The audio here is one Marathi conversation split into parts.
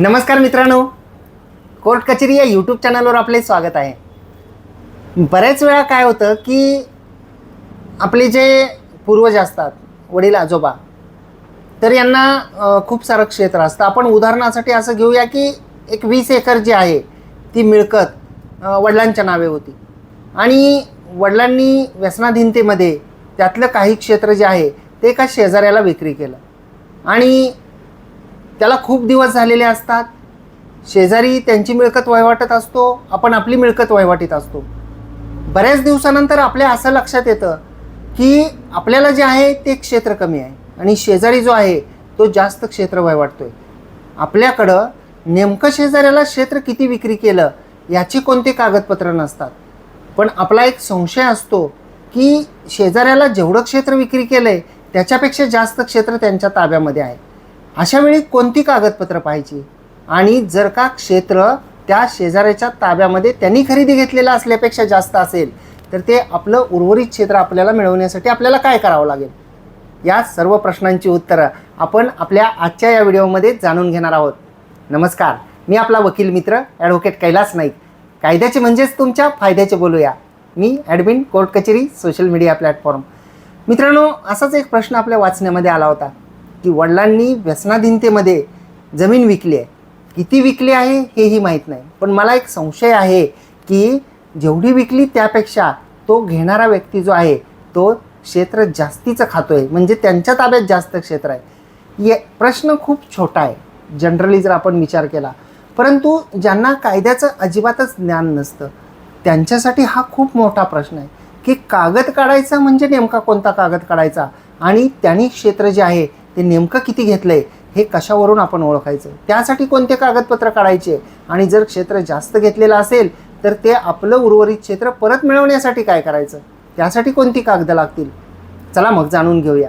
नमस्कार मित्रांनो. कोर्ट कचेरी या यूट्यूब चॅनलवर आपले स्वागत आहे. बऱ्याच वेळा काय होतं की आपले जे पूर्वज असतात वडील आजोबा तर यांना खूप सारं क्षेत्र असतं. आपण उदाहरणासाठी असं घेऊया की एक वीस एकर जी आहे ती मिळकत वडिलांच्या नावे होती. आणि वडिलांनी व्यसनाधीनतेमध्ये त्यातलं काही क्षेत्र जे आहे ते एका शेजाऱ्याला विक्री केलं. आणि त्याला खूप दिवस झालेले असतात. शेजारी त्यांची मिळकत वयवाटत असतो आपण आपली मिळकत वहिवाटीत असतो. बऱ्याच दिवसानंतर आपल्या असं लक्षात येतं की आपल्याला जे आहे ते क्षेत्र कमी आहे आणि शेजारी जो आहे तो जास्त क्षेत्र वयवाटतोय आपल्याकडं नेमकं शेजाऱ्याला क्षेत्र किती विक्री केलं याची कोणते कागदपत्र नसतात. पण आपला एक संशय असतो की शेजाऱ्याला जेवढं क्षेत्र विक्री केलं आहे त्याच्यापेक्षा जास्त क्षेत्र त्यांच्या ताब्यामध्ये आहे. अशा वेळी कोणती कागदपत्र पाहिजे आणि जर का क्षेत्र त्या शेजाऱ्याच्या ताब्यामध्ये त्यांनी खरेदी घेतलेलं असल्यापेक्षा जास्त असेल तर ते आपलं उर्वरित क्षेत्र आपल्याला मिळवण्यासाठी आपल्याला काय करावं लागेल? या सर्व प्रश्नांची उत्तरं आपण आपल्या आजच्या या व्हिडिओमध्ये जाणून घेणार आहोत. नमस्कार मी आपला वकील मित्र ॲडव्होकेट कैलास नाईक. कायद्याचे म्हणजेच तुमच्या फायद्याचे बोलूया. मी ॲडमिन कोर्ट कचेरी सोशल मीडिया प्लॅटफॉर्म. मित्रांनो असाच एक प्रश्न आपल्या वाचण्यामध्ये आला होता. की वडिलांनी व्यसनाधीनतेमध्ये जमीन विकली आहे. किती विकली आहे हेही माहीत नाही. पण मला एक संशय आहे की जेवढी विकली त्यापेक्षा तो घेणारा व्यक्ती जो आहे तो क्षेत्र जास्तीचं खातो आहे म्हणजे त्यांच्या ताब्यात जास्त क्षेत्र आहे. ये प्रश्न खूप छोटा आहे. जनरली जर आपण विचार केला. परंतु ज्यांना कायद्याचं अजिबातच ज्ञान नसतं त्यांच्यासाठी हा खूप मोठा प्रश्न आहे. की कागद काढायचा म्हणजे नेमका कोणता कागद काढायचा? आणि त्यांनी क्षेत्र जे आहे ते नेमकं किती घेतलं आहे हे कशावरून आपण ओळखायचं? त्यासाठी कोणते कागदपत्र काढायचे? आणि जर क्षेत्र जास्त घेतलेलं असेल तर ते आपलं उर्वरित क्षेत्र परत मिळवण्यासाठी काय करायचं? त्यासाठी कोणती कागदं लागतील? चला मग जाणून घेऊया.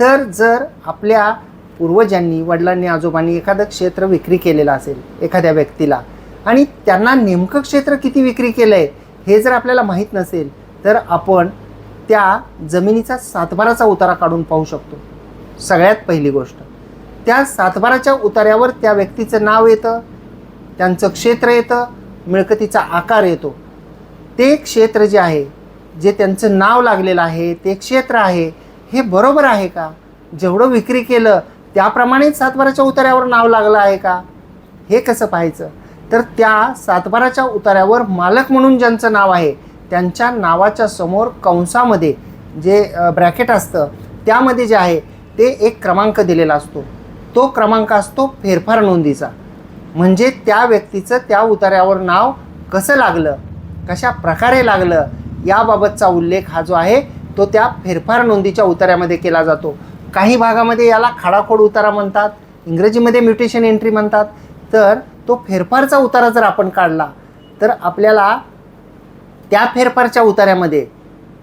तर जर आपल्या पूर्वजांनी वडिलांनी आजोबांनी एखादं क्षेत्र विक्री केलेलं असेल एखाद्या व्यक्तीला आणि त्यांना नेमकं क्षेत्र किती विक्री केलं आहे हे जर आपल्याला माहीत नसेल तर आपण त्या जमिनीचा सातबाराचा उतारा काढून पाहू शकतो. सगळ्यात पहिली गोष्ट. त्या सातबाराच्या उतार्यावर त्या व्यक्तीचं नाव येतं त्यांचं क्षेत्र येतं मिळकतीचा आकार येतो. ते क्षेत्र जे आहे जे त्यांचं नाव लागलेलं आहे ते क्षेत्र आहे हे बरोबर आहे का? जेवढं विक्री केलं त्याप्रमाणेच सातबाराच्या उतार्यावर नाव लागलं आहे का? हे कसं पाहायचं? तर त्या सातबाराच्या उतार्यावर मालक म्हणून ज्यांचं नाव आहे त्यांच्या नावाच्या समोर कंसामध्ये जे ब्रॅकेट असतं त्यामध्ये जे आहे ते एक क्रमांक दिलेला असतो. तो क्रमांक असतो फेरफार नोंदीचा. म्हणजे त्या व्यक्तीचं त्या उतार्यावर नाव कसं लागलं कशा प्रकारे लागलं याबाबतचा उल्लेख हा जो आहे तो त्या फेरफार नोंदीच्या उतार्यामध्ये केला जातो. काही भागामध्ये याला खाडाखोड उतारा म्हणतात इंग्रजीमध्ये म्युटेशन एंट्री म्हणतात. तर तो फेरफारचा उतारा जर आपण काढला तर आपल्याला त्या फेरफारच्या उतार्यामध्ये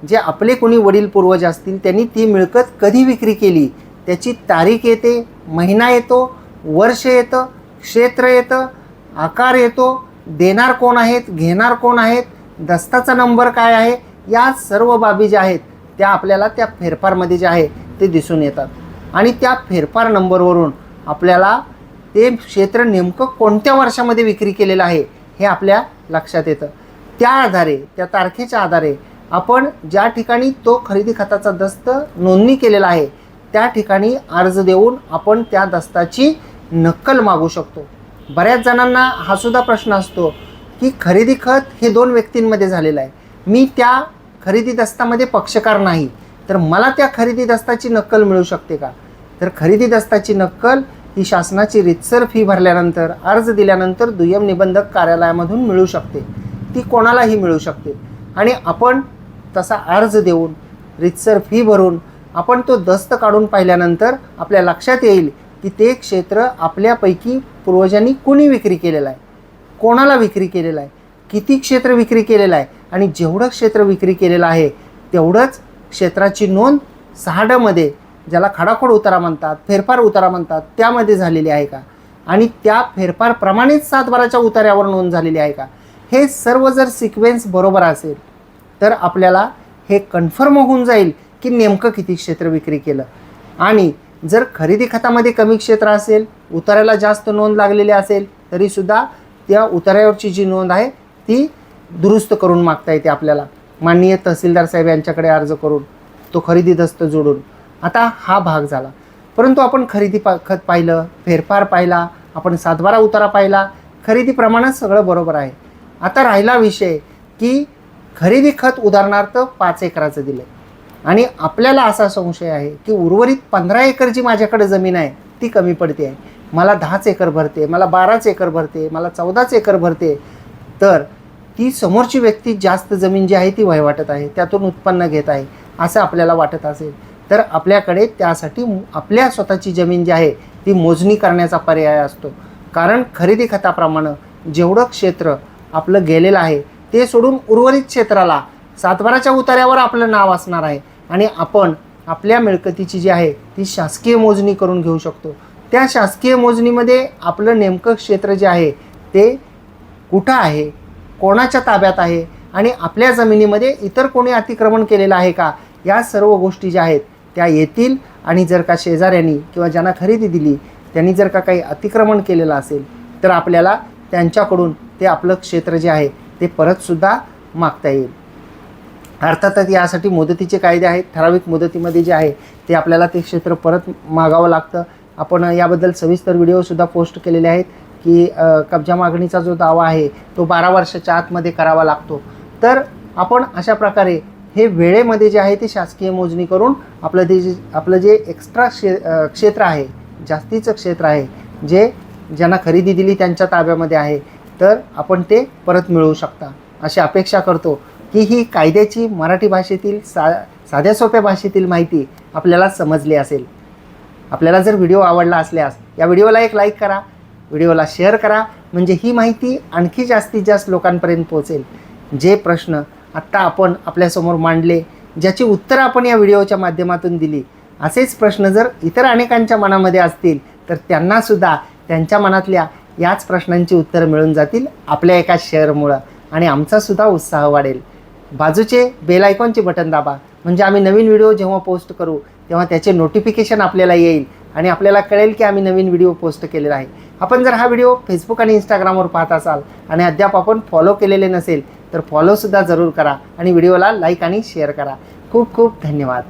जे आपले कोणी वडील पूर्वज असतील त्यांनी ती मिळकत कधी विक्री केली? त्याची तारीख येते महिना येतो वर्ष येतं क्षेत्र येतं आकार येतो देणार कोण आहेत घेणार कोण आहेत दस्ताचा नंबर काय आहे या सर्व बाबी ज्या आहेत त्या आपल्याला त्या फेरफारमध्ये जे आहे ते दिसून येतात. आणि त्या फेरफार नंबरवरून आपल्याला ते क्षेत्र नेमकं कोणत्या वर्षामध्ये विक्री केलेलं आहे हे आपल्या लक्षात येतं. त्या आधारे त्या तारखेच्या आधारे आपण ज्या ठिकाणी तो खरेदी खताचा दस्त नोंदणी केलेला आहे त्या ठिकाणी अर्ज देऊन आपण त्या दस्ताची नक्कल मागू शकतो. बऱ्याच जणांना हा सुद्धा प्रश्न असतो की खरेदी खत हे दोन व्यक्तींमध्ये झालेलं आहे. मी त्या खरेदी दस्तामध्ये पक्षकार नाही. तर मला त्या खरेदी दस्ताची नक्कल मिळू शकते का? तर खरेदी दस्ताची नक्कल ही शासनाची रितसर फी भरल्यानंतर अर्ज दिल्यानंतर दुय्यम निबंधक कार्यालयामधून मिळू शकते. ती कोणालाही मिळू शकते. आणि आपण तसा अर्ज देऊन रितसर फी भरून आपण तो दस्त काढून पाहिल्यानंतर आपल्या लक्षात येईल की ते क्षेत्र आपल्यापैकी पूर्वजांनी कुणी विक्री केलेलं आहे? कोणाला विक्री केलेलं आहे? किती क्षेत्र विक्री केलेलं आहे? आणि जेवढं क्षेत्र विक्री केलेलं आहे तेवढंच क्षेत्राची नोंद सहाडमध्ये ज्याला खडाखोड उतारा म्हणतात फेरफार उतारा म्हणतात त्यामध्ये झालेली आहे का? आणि त्या फेरफारप्रमाणेच सातबाराच्या उतार्यावर नोंद झालेली आहे का? हे सर्व जर सिक्वेन्स बरोबर असेल तर आपल्याला हे कन्फर्म होऊन जाईल की नेमकं किती क्षेत्र विक्री केलं? आणि जर खरेदी खतामध्ये कमी क्षेत्र असेल उतार्याला जास्त नोंद लागलेली असेल तरीसुद्धा त्या उतार्यावरची जी नोंद आहे ती दुरुस्त करून मागता येते आपल्याला. माननीय तहसीलदार साहेब यांच्याकडे अर्ज करून तो खरेदी दस्त जोडून. आता हा भाग झाला. परंतु आपण खरेदी पा खत पाहिलं फेरफार पाहिला आपण सातबारा उतारा पाहिला खरेदी प्रमाणात सगळं बरोबर आहे. आता राहिला विषय की खरेदी खत उदाहरणार्थ पाच एकराचं दिलं आणि आपल्याला असा संशय आहे की उर्वरित पंधरा एकर जी माझ्याकडे जमीन आहे ती कमी पडते आहे. मला दहाच एकर भरते मला बाराच एकर भरते मला चौदाच एकर भरते. तर ती समोरची व्यक्ती जास्त जमीन जी आहे ती वहिवाटत आहे त्यातून उत्पन्न घेत आहे असं आपल्याला वाटत असेल. तर आपल्याकडे त्यासाठी आपल्या स्वतःची जमीन जी आहे ती मोजणी करण्याचा पर्याय असतो. कारण खरेदी खताप्रमाणे जेवढं क्षेत्र आपलं गेलेलं आहे ते सोडून उर्वरित क्षेत्राला सातबाराच्या उतार्यावर आपलं नाव असणार आहे. आणि आपण आपल्या मिळकतीची जी आहे ती शासकीय मोजणी करून घेऊ शकतो. त्या शासकीय मोजणीमध्ये आपलं नेमकं क्षेत्र जे आहे ते कुठं आहे कोणाच्या ताब्यात आहे आणि आपल्या जमिनीमध्ये इतर कोणी अतिक्रमण केलेलं आहे का या सर्व गोष्टी ज्या आहेत त्या येतील आणि जर का शेजाऱ्यांनी किंवा ज्यांना खरेदी दिली त्यांनी जर का काही अतिक्रमण केलेलं असेल तर आपल्याला त्यांच्याकडून ते आपलं क्षेत्र जे आहे ते परतसुद्धा मागता येईल. अर्थातच यासाठी मुदतीचे कायदे आहेत ठराविक मुदतीमध्ये जे आहे ते आपल्याला ते क्षेत्र परत मागावं लागतं. आपण याबद्दल सविस्तर व्हिडिओसुद्धा पोस्ट केलेले आहेत की कब्जा मागणीचा जो दावा आहे तो बारा वर्षाच्या आतमध्ये करावा लागतो. तर आपण अशा प्रकारे हे वेळेमध्ये जे आहे ते शासकीय मोजणी करून आपलं ते जे आपलं जे एक्स्ट्रा क्षे क्षेत्र आहे जास्तीचं क्षेत्र आहे जे ज्यांना खरेदी दिली त्यांच्या ताब्यामध्ये आहे तर आपण ते परत मिळवू शकता. अशी अपेक्षा करतो. की ही कायद्याची मराठी भाषेतील सा साध्या सोप्या भाषेतील माहिती आपल्याला समजली असेल. आपल्याला जर व्हिडिओ आवडला असल्यास या व्हिडिओला एक लाईक करा व्हिडिओला शेअर करा म्हणजे ही माहिती आणखी जास्तीत जास्त लोकांपर्यंत पोहोचेल. जे प्रश्न आत्ता आपण आपल्यासमोर मांडले ज्याची उत्तरं आपण या व्हिडिओच्या माध्यमातून दिली असेच प्रश्न जर इतर अनेकांच्या मनामध्ये असतील तर त्यांनासुद्धा त्यांच्या मनातल्या याच प्रश्नांची उत्तरं मिळून जातील आपल्या एका शेअरमुळं आणि आमचासुद्धा उत्साह वाढेल. बाजूचे बेल आयकॉनचे बटन दाबा. म्हणजे आम्ही नवीन व्हिडिओ जेव्हा पोस्ट करू तेव्हा त्याचे नोटिफिकेशन आपल्याला येईल आणि आपल्याला कळेल की आम्ही नवीन व्हिडिओ पोस्ट केलेला आहे. आपण जर हा व्हिडिओ फेसबुक आणि इंस्टाग्रामवर पाहत असाल आणि अद्याप आपण फॉलो केलेले नसेल तर फॉलोसुद्धा जरूर करा आणि व्हिडिओला लाईक आणि शेअर करा. खूप खूप धन्यवाद.